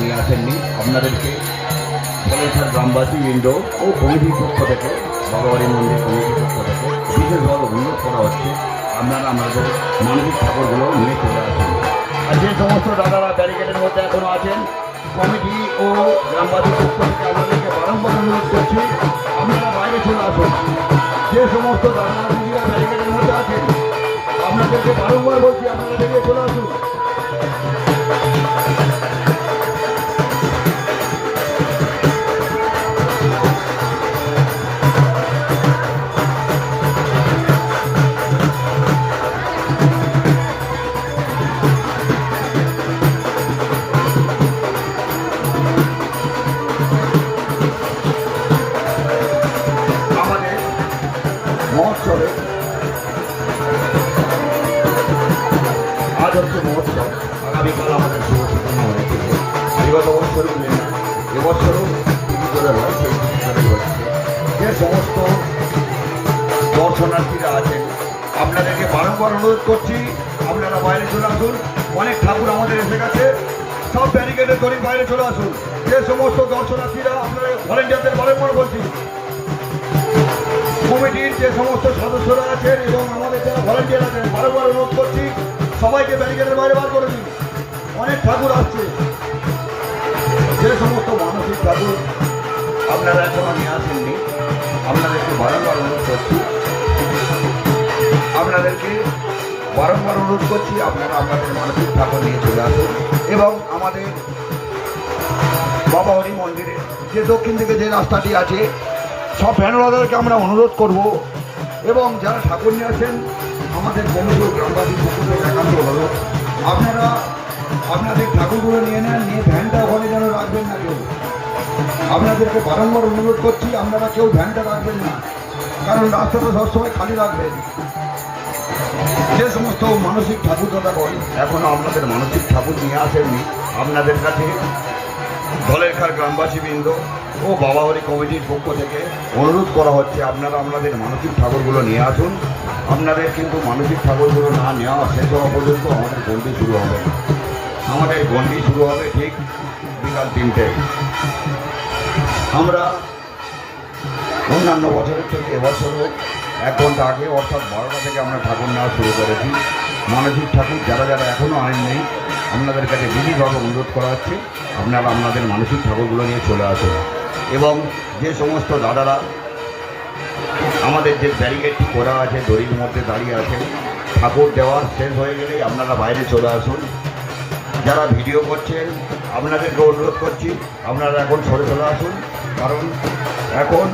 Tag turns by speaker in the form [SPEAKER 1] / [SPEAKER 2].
[SPEAKER 1] নিয়ে আসেননি। আপনাদেরকে কলেজের গ্রামবাসী বৃন্দ ও কমিটির পক্ষ থেকে বাবাবাড়ি মন্দির কমিটির পক্ষ থেকে বিশেষভাবে অনুরোধ করা হচ্ছে, আপনারা আমাদের মানবিক ঠাকুরগুলো নিয়ে চলে আসুন। আর যে সমস্ত দাদারা ব্যারিকেডের মধ্যে এখনও আছেন, কমিটি ও গ্রামবাসীর পক্ষ থেকে আপনাদেরকে বারংবার অনুরোধ করছি, আপনারা বাইরে চলে আসুন। যে সমস্ত দিদিরা ব্যারিকেডের মধ্যে আছেন, আপনাদেরকে বারংবার বলছি, আপনারা বেরিয়ে চলে আসুন। মহোৎসবে আজ হচ্ছে মহোৎসব আগামীকাল আমাদের শুভ বিগত বছরও এবছরও যে সমস্ত দর্শনার্থীরা আছেন, আপনাদেরকে বারংবার অনুরোধ করছি, আপনারা বাইরে চলে আসুন। অনেক ঠাকুর আমাদের এসে গেছে। সব ব্যারিকেডের ধরে বাইরে চলে আসুন। যে সমস্ত দর্শনার্থীরা আপনারা ভলেন্টিয়ারদের বারংবার বলছি কমিটির যে সমস্ত সদস্যরা আছেন এবং আমাদের যারা ভলেন্টিয়ার আছেন বারবার অনুরোধ করছি, সবাইকে ব্যারিকেডের বাইরে বার করে দিন। অনেক ঠাকুর আসছে। যে সমস্ত মানসিক ঠাকুর আপনারা এখনও নিয়ে আসেননি আপনাদেরকে বারংবার অনুরোধ করছি। আপনাদেরকে বারংবার অনুরোধ করছি, আপনারা আপনাদের মানসিক ঠাকুর নিয়ে চলে আসুন এবং আমাদের বাবা হরি মন্দিরে যে দক্ষিণ দিকে যে রাস্তাটি আছে সব ভ্যানওয়ালাদেরকে আমরা অনুরোধ করব এবং যারা ঠাকুর নিয়ে আছেন আমাদের ও গ্রামবাসীর পক্ষ একান্ত হলো আপনারা, আপনাদের ঠাকুরগুলো নিয়ে নেন, নিয়ে ভ্যানটা ওখানে যেন রাখবেন না কেউ। আপনাদেরকে বারংবার অনুরোধ করছি, আপনারা কেউ ভ্যানটা রাখবেন না। কারণ রাস্তাটা সবসময় খালি রাখবেন। যে সমস্ত মানসিক ঠাকুর কথা বলেন, এখনও আপনাদের মানসিক ঠাকুর নিয়ে আসেননি। আপনাদের কাছে দলেরখার গ্রামবাসীবৃন্দ ও বাবাবাড়ি কমিটির পক্ষ থেকে অনুরোধ করা হচ্ছে, আপনারা আপনাদের মানসিক ঠাকুরগুলো নিয়ে আসুন। আপনাদের কিন্তু মানসিক ঠাকুরগুলো না নেওয়া শেষ হওয়া পর্যন্ত আমাদের গন্ডি শুরু হবে। আমাদের গন্ডি শুরু হবে ঠিক বিকাল তিনটে। আমরা অন্যান্য বছরের থেকে এবছরও এক ঘণ্টা আগে, অর্থাৎ বারোটা থেকে আমরা ঠাকুর নেওয়া শুরু করেছি। মানসিক ঠাকুর যারা যারা এখনও আইন নেই আপনাদের কাছে বিধিভাবে অনুরোধ করা হচ্ছে, আপনারা আপনাদের মানসিক ঠাকুরগুলো নিয়ে চলে আসুন। এবং যে সমস্ত দাদারা, আমাদের যে ব্যারিকেডটি করা আছে, দড়ির মধ্যে দাঁড়িয়ে আছে, ঠাকুর দেওয়া শেষ হয়ে গেলেই আপনারা বাইরে চলে আসুন। যারা ভিডিও করছেন, আপনাদেরকে অনুরোধ করছি, আপনারা এখন সরে চলে আসুন। কারণ এখন